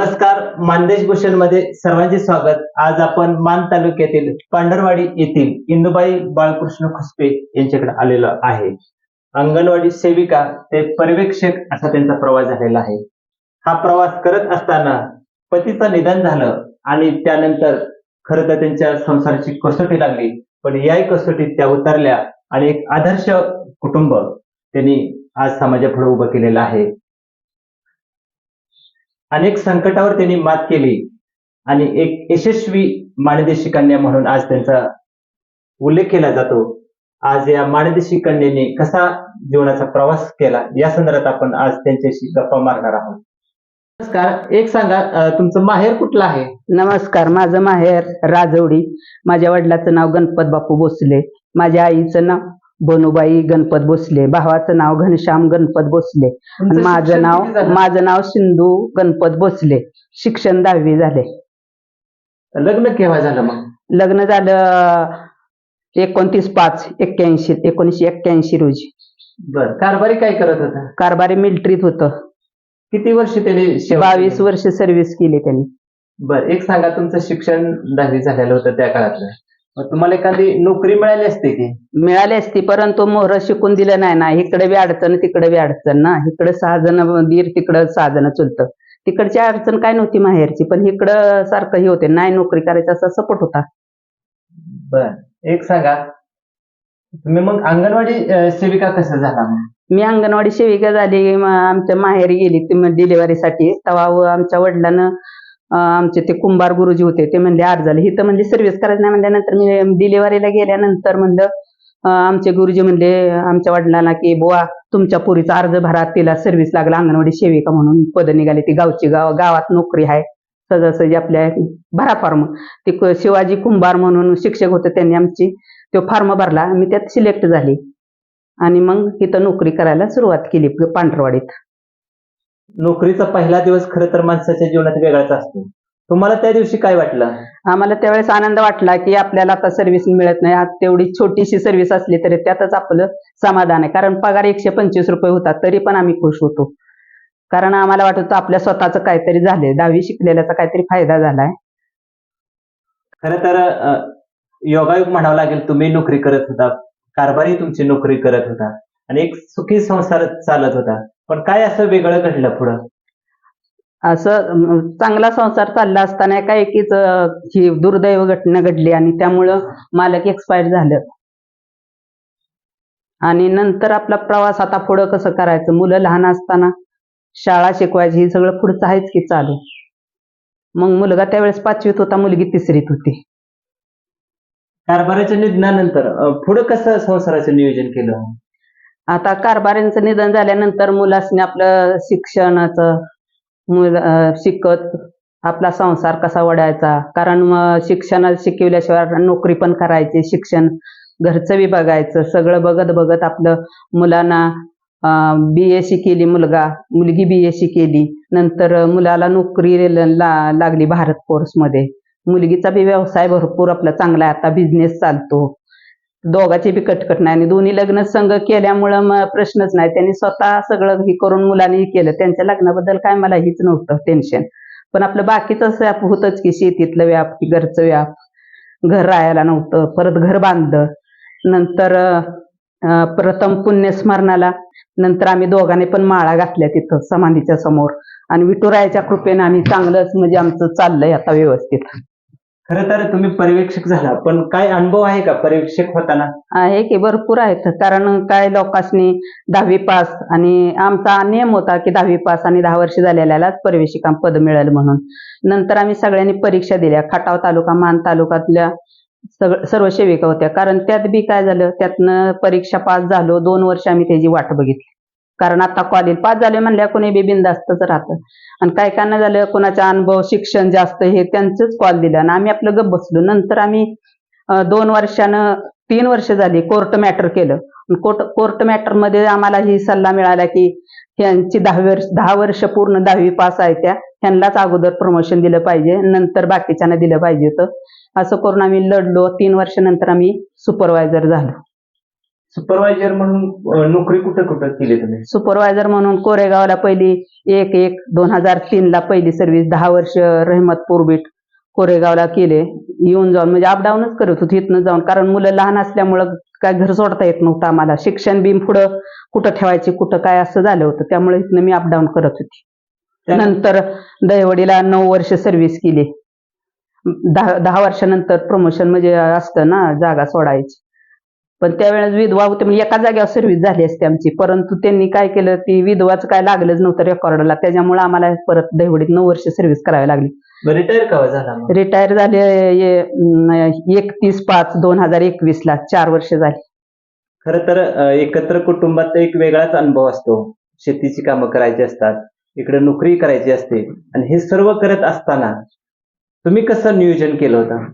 नमस्कार मानदेश भूषणमध्ये सर्वांचे स्वागत. आज आपण मान तालुक्यातील पांढरवाडी येथील इंदुबाई बाळकृष्ण खुसपे यांच्याकडे आलेलो आहे. अंगणवाडी सेविका ते पर्यवेक्षक असा त्यांचा प्रवास झालेला आहे. हा प्रवास करत असताना पतीचं निधन झालं आणि त्यानंतर खरं तर त्यांच्या संसाराची कसोटी लागली. पण याही कसोटीत त्या उतरल्या आणि एक आदर्श कुटुंब त्यांनी आज समाजापुढे उभं केलेलं आहे. अनेक संकटावर त्यांनी मात केली. आणि एक यशस्वी माणदेशी कन्या म्हणून आज त्यांचा उल्लेख केला जातो. आज या माणदेशी कन्येने कसा जीवनाचा प्रवास केला या संदर्भात आपण आज त्यांच्याशी गप्पा मारणार आहोत. नमस्कार. एक सांगा तुमचं माहेर कुठलं आहे? नमस्कार. माझं माहेर राजवडी माझ्या वडिलाचं नाव गणपत बापू भोसले. माझ्या आईचं नाव बनूबाई गणपत भोसले भावाचं नाव घनश्याम गणपत भोसले आणि माझं नाव? माझं नाव सिंधू गणपत भोसले. शिक्षण दहावी झाले. लग्न केव्हा झालं मग? लग्न झालं एकोणतीस पाच एक्क्याऐंशी एकोणीसशे एक्क्याऐंशी रोजी. बर कारभारी काय करत होता? कारभारी मिलिटरीत होतं. किती वर्ष त्यांनी बावीस? वर्ष सर्व्हिस केली त्यांनी. बर एक सांगा तुमचं शिक्षण दहावी झालेलं होतं त्या काळातलं. मग तुम्हाला एखादी नोकरी मिळाली असते की मिळाली असती परंतु मोहर शिकून दिलं नाही ना. इकडे बी अडचण तिकडे बी अडचण ना. इकडे सहा जण दीर तिकडं सहा जण चुलतं. तिकडची अडचण काय नव्हती माहेरची पण इकडं सारखं हे होते. नाही नोकरी करायचा असा सपोर्ट होता. बर. एक सांगा. तुम्ही मग अंगणवाडी अं, सेविका कसं झाला मग? मी अंगणवाडी सेविका झाली. म आमच्या माहेरी गेली ती डिलिव्हरीसाठी तेव्हा व आमच्या वडिलांनं आमचे ते कुंभार गुरुजी होते ते म्हणले अर्ज झाले ही म्हणजे सर्व्हिस करायचं नाही म्हणल्यानंतर मी डिलिव्हरीला गेल्यानंतर म्हणलं आमचे गुरुजी म्हणले आमच्या वडिलांना की बुवा तुमच्या पुरीचा अर्ज भरा तिला सर्व्हिस लागला अंगणवाडी सेविका म्हणून पद निघाली ती गावची गाव गावात नोकरी आहे सहजासहजी आपल्या भरा फॉर्म ते शिवाजी कुंभार म्हणून शिक्षक होते त्यांनी आमची तो फॉर्म भरला मी त्यात सिलेक्ट झाली. आणि मग इथं नोकरी करायला सुरुवात केली पांढरवाडीत. नोकरीचा पहिला दिवस खरं तर माणसाच्या जीवनात वेगळाच असतो. तुम्हाला त्या दिवशी काय वाटलं? आम्हाला त्यावेळेस आनंद वाटला की आपल्याला आता सर्व्हिस मिळत नाही. आज तेवढी छोटीशी सर्व्हिस असली तरी त्यातच आपलं समाधान आहे. कारण पगार एकशे पंचवीस रुपये होता तरी पण आम्ही खुश होतो. कारण आम्हाला वाटत होतं आपल्या स्वतःचं काहीतरी झालंय. दहावी शिकलेल्याचा काहीतरी फायदा झालाय. खरं तर योगायोग म्हणावं लागेल तुम्ही नोकरी करत होता. कारभारी तुमची नोकरी करत होता. आणि एक सुखी संसार चालत होता. पण काय असं वेगळं घडलं पुढं? असं चांगला संसार चालला असताना एका एकीच ही दुर्दैव घटना घडली आणि त्यामुळं मालक एक्सपायर झालं. आणि नंतर आपला प्रवास आता पुढं कसं करायचं? मुलं लहान असताना शाळा शिकवायची हे सगळं पुढचं आहेच की चालू. मग मुलगा त्यावेळेस पाचवीत होता मुलगी तिसरीत होती. कारभाराच्या निधनानंतर पुढं कसं संसाराचं नियोजन केलं? आता कारभाऱ्यांचं निधन झाल्यानंतर मुलासने आपलं शिक्षणाचं मुल शिकत आपला संसार कसा वडायचा कारण मग शिक्षणात शिकवल्याशिवाय नोकरी पण करायची शिक्षण घरचं बी बघायचं सगळं बघत बघत आपलं मुलांना बी एस सी केली मुलगा मुलगी बी एस सी केली नंतर मुलाला नोकरी ला- लागली भारत कोर्समध्ये. मुलगीचा बी व्यवसाय भरपूर आपला चांगला आहे आता बिझनेस चालतो. दोघाची बी कटकट नाही आणि दोन्ही लग्न संघ केल्यामुळं मग प्रश्नच नाही. त्यांनी स्वतः सगळं हे करून मुलांनी केलं. त्यांच्या लग्नाबद्दल काय मला हीच नव्हतं टेन्शन पण आपलं बाकीचं व्याप होतच की शेतीतलं व्याप की घरचं व्याप. घर राहायला नव्हतं. परत घर बांधलं. नंतर प्रथम पुण्यस्मरणाला. नंतर आम्ही दोघांनी पण माळा घातल्या तिथं समाधीच्या समोर. आणि विठुरायाच्या कृपेने आम्ही चांगलंच म्हणजे आमचं चाललंय आता व्यवस्थित. खर तर तुम्ही पर्यवेक्षक झाला पण काय अनुभव आहे का पर्यवेक्षक होताना? आहे की भरपूर आहेत. कारण काय लोकांनी दहावी पास आणि आमचा नियम होता की दहावी पास आणि दहा वर्ष झालेल्यालाच पर्यवेक्षिका पद मिळेल म्हणून. नंतर आम्ही सगळ्यांनी परीक्षा दिल्या. खटाव तालुका मान तालुक्यातल्या सगळ सर्व सेविका होत्या. कारण त्यात बी काय झालं? त्यातनं परीक्षा पास झालो. दोन वर्ष आम्ही त्याची वाट बघितली. कारण आता कॉलेज पास झाले म्हणल्या कोणी बी बिंदास्तच राहतं. आणि काय काय नाही झालं? कोणाचा अनुभव शिक्षण जास्त हे त्यांचंच कॉल दिलं. आणि आम्ही आपलं गप बसलो. नंतर आम्ही दोन वर्षानं तीन वर्ष झाली कोर्ट मॅटर केलं. कोर्ट कोर्ट मॅटरमध्ये आम्हाला ही सल्ला मिळाला की ह्यांची दहावी वर्ष दहा वर्ष पूर्ण दहावी पास आहे त्या. ह्यांनाच अगोदर प्रमोशन दिलं पाहिजे. नंतर बाकीच्यांना दिलं पाहिजे होतं. असं करून आम्ही लढलो. तीन वर्षानंतर आम्ही सुपरवायझर झालो. सुपरवायझर म्हणून नोकरी कुठं कुठं केली तुम्ही? सुपरवायझर म्हणून कोरेगावला पहिली एक एक दोन हजार तीन ला पहिली सर्व्हिस दहा वर्ष रहमतपूर बीट कोरेगावला केले. येऊन जाऊन म्हणजे अपडाऊनच करत होती इथनं जाऊन. कारण मुलं लहान असल्यामुळं काय घर सोडता येत नव्हतं आम्हाला. शिक्षण बी पुढं कुठं ठेवायचे कुठं काय असं झालं होतं. त्यामुळे इथनं मी अपडाऊन करत होती. नंतर दहिवडीला नऊ वर्ष सर्व्हिस केली. दहा दहा वर्षानंतर प्रमोशन म्हणजे असतं ना जागा सोडायची. पण त्यावेळेस विधवा होते म्हणजे एका जागेवर सर्व्हिस झाली असते आमची. परंतु त्यांनी काय केलं ती विधवाचं काय लागलंच नव्हतं रेकॉर्डला त्याच्यामुळे आम्हाला परत दहिवडीत नऊ वर्ष सर्व्हिस करावी लागली. रिटायर कवा झाला मग? रिटायर झाले एकतीस पाच दोन हजार एकवीस ला. चार वर्ष झाली. खरं तर एकत्र कुटुंबात एक वेगळाच अनुभव असतो. शेतीची कामं करायची असतात इकडे नोकरी करायची असते आणि हे सर्व करत असताना तुम्ही कसं नियोजन केलं होतं?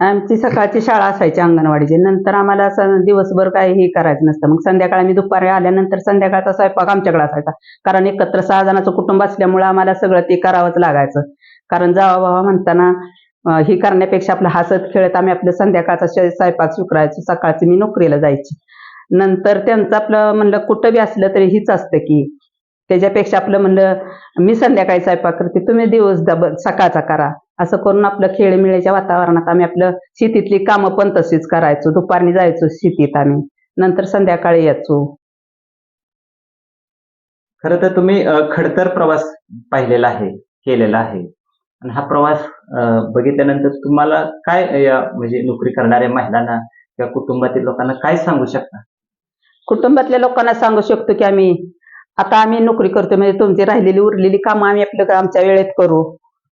आमची सकाळची शाळा असायची अंगणवाडीची. नंतर आम्हाला असं दिवसभर काही हे करायचं नसतं. मग संध्याकाळी आम्ही दुपारी आल्यानंतर संध्याकाळचा स्वयंपाक आमच्याकडे असायचा. कारण एकत्र सहा जणांचं कुटुंब असल्यामुळे आम्हाला सगळं ते करावंच लागायचं. कारण जावा बाबा म्हणताना हे करण्यापेक्षा आपलं हसत खेळत आम्ही आपलं संध्याकाळचा स्वयंपाक स्वीकारायचो सकाळची मी नोकरीला जायची. नंतर त्यांचं आपलं म्हणलं कुठं बी असलं तरी हीच असतं की त्याच्यापेक्षा आपलं म्हणलं मी संध्याकाळी स्वयंपाक करते तुम्ही दिवस सकाळचा करा. असं करून आपलं खेळमिळेच्या वातावरणात आम्ही आपलं शेतीतली कामं पण तशीच करायचो. दुपारनी जायचो शेतीत आम्ही. नंतर संध्याकाळी यायचो. खरं तर तुम्ही खडतर प्रवास पाहिलेला आहे केलेला आहे. आणि हा प्रवास बघितल्यानंतर तुम्हाला काय या म्हणजे नोकरी करणाऱ्या महिलांना किंवा कुटुंबातील लोकांना काय सांगू शकता? कुटुंबातल्या लोकांना सांगू शकतो की आम्ही आता आम्ही नोकरी करतो म्हणजे तुमची राहिलेली उरलेली कामं आम्ही आपलं आमच्या वेळेत करू.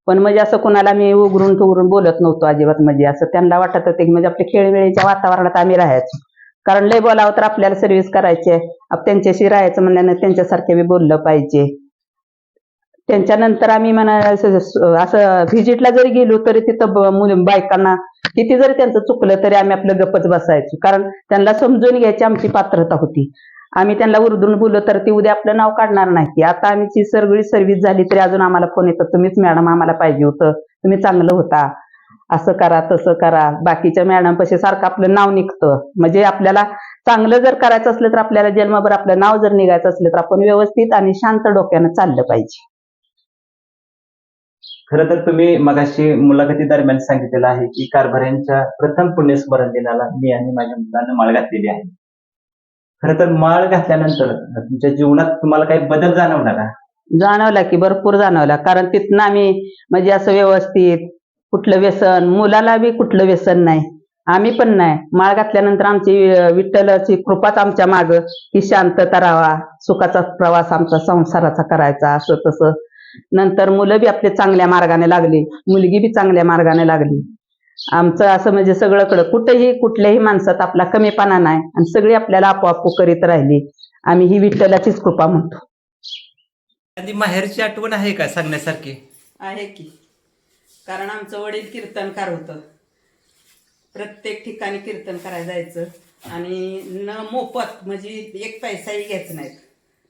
पण म्हणजे असं कोणाला मी उघडून टुगरून बोलत नव्हतो अजिबात म्हणजे. असं त्यांना वाटत होते की म्हणजे आपल्या खेळवेळीच्या वातावरणात आम्ही राहायचो. कारण लय बोलावं तर आपल्याला सर्व्हिस करायची. आहे त्यांच्याशी राहायचं म्हणल्यानं त्यांच्यासारखे मी बोललं पाहिजे. त्यांच्यानंतर आम्ही म्हणा असं व्हिजिटला जरी गेलो तरी तिथं बायकांना किती जरी त्यांचं चुकलं तरी आम्ही आपलं गपच बसायचो. कारण त्यांना समजून घ्यायची आमची पात्रता होती. आम्ही त्यांना उर्दून बोललो तर ती उद्या आपलं नाव काढणार नाही की आता आमची सगळी सर्व्हिस झाली तरी अजून आम्हाला फोन येतो. तुम्हीच मॅडम आम्हाला पाहिजे होतं. तुम्ही चांगलं होता. असं करा तसं करा. बाकीच्या मॅडम पशी सारखं आपलं नाव निघतं. म्हणजे आपल्याला चांगलं जर करायचं असलं तर आपल्याला जन्मभर आपलं नाव जर निघायचं असलं तर आपण व्यवस्थित आणि शांत डोक्यानं चाललं पाहिजे. खरं तर तुम्ही मगाशी मुलाखती दरम्यान सांगितलेलं आहे की कारभाऱ्यांच्या प्रथम पुण्यस्मरण दिनाला मी आणि माझ्या मुलांना माळ घातलेली आहे. खरं तर माळ घातल्यानंतर तुमच्या जीवनात तुम्हाला काही बदल जाणवला का? जाणवला की भरपूर जाणवला. कारण तिथनं आम्ही म्हणजे असं व्यवस्थित कुठलं व्यसन मुलाला बी कुठलं व्यसन नाही. आम्ही पण नाही. माळ घातल्यानंतर आमची विठ्ठलाची कृपाच आमच्या माग. की शांतता राहावा सुखाचा प्रवास आमचा संसाराचा करायचा असं तसं. नंतर मुलं बी आपले चांगल्या मार्गाने लागली. मुलगी बी चांगल्या मार्गाने लागली. आमचं असं म्हणजे सगळंकडं कुठेही कुठल्याही माणसात आपला कमीपणा नाही आणि सगळी आपल्याला आपोआप करीत राहिली. आम्ही ही विठ्ठलाचीच कृपा म्हणतो. आणि माहेरची आठवण आहे का सांगण्यासारखी? आहे की. कारण आमचं वडील कीर्तनकार होतं. प्रत्येक ठिकाणी कीर्तन करायला जायचं आणि न मोफत म्हणजे एक पैसाही घ्यायचं नाहीत.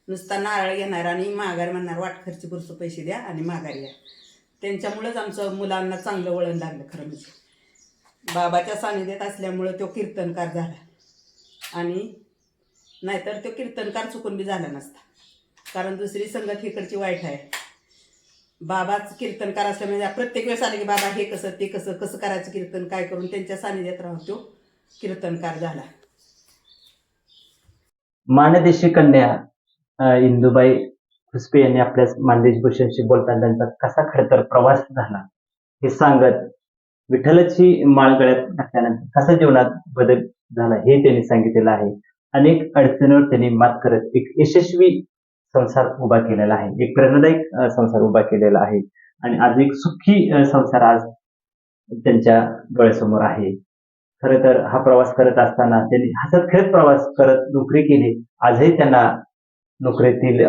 नुसता नारळ घेणार आणि माघार म्हणणार वाटखर्ची पुरसं पैसे द्या आणि माघार या. त्यांच्यामुळेच आमचं मुलांना चांगलं वळण लागलं खरं म्हणजे. बाबाच्या सानिध्यात असल्यामुळं तो कीर्तनकार झाला. आणि नाहीतर तो कीर्तनकार चुकून बी झाला नसता. कारण दुसरी संगत इकडची वाईट आहे. बाबाच कीर्तनकार असल्यामुळे प्रत्येक वेळेस आले की बाबा हे कसं ते कसं कसं करायचं कीर्तन काय करून त्यांच्या सानिध्यात राहून तो कीर्तनकार झाला. मानदेशी कन्या इंदुबाई खुसपे यांनी आपल्या मानदेश भूषणशी बोलताना त्यांचा कसा खडतर प्रवास झाला हे सांगत विठ्ठलाची माळ गळ्यात घातल्यानंतर कसा जीवनात बदल झाला हे त्यांनी सांगितलेलं आहे. अनेक अडचणीवर त्यांनी मात करत एक यशस्वी संसार उभा केलेला आहे. एक प्रेरणादायक संसार उभा केलेला आहे. आणि आज एक सुखी संसार आज त्यांच्या डोळ्यासमोर आहे. खरं तर हा प्रवास करत असताना त्यांनी हसत खेळत प्रवास करत नोकरी केली. आजही त्यांना नोकरीतील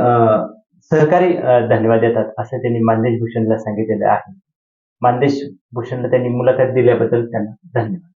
सहकारी धन्यवाद देतात असं त्यांनी मानदेश भूषणला सांगितलेलं आहे. मानदेश भूषणला त्यांनी मुलाखत दिल्याबद्दल त्यांना धन्यवाद.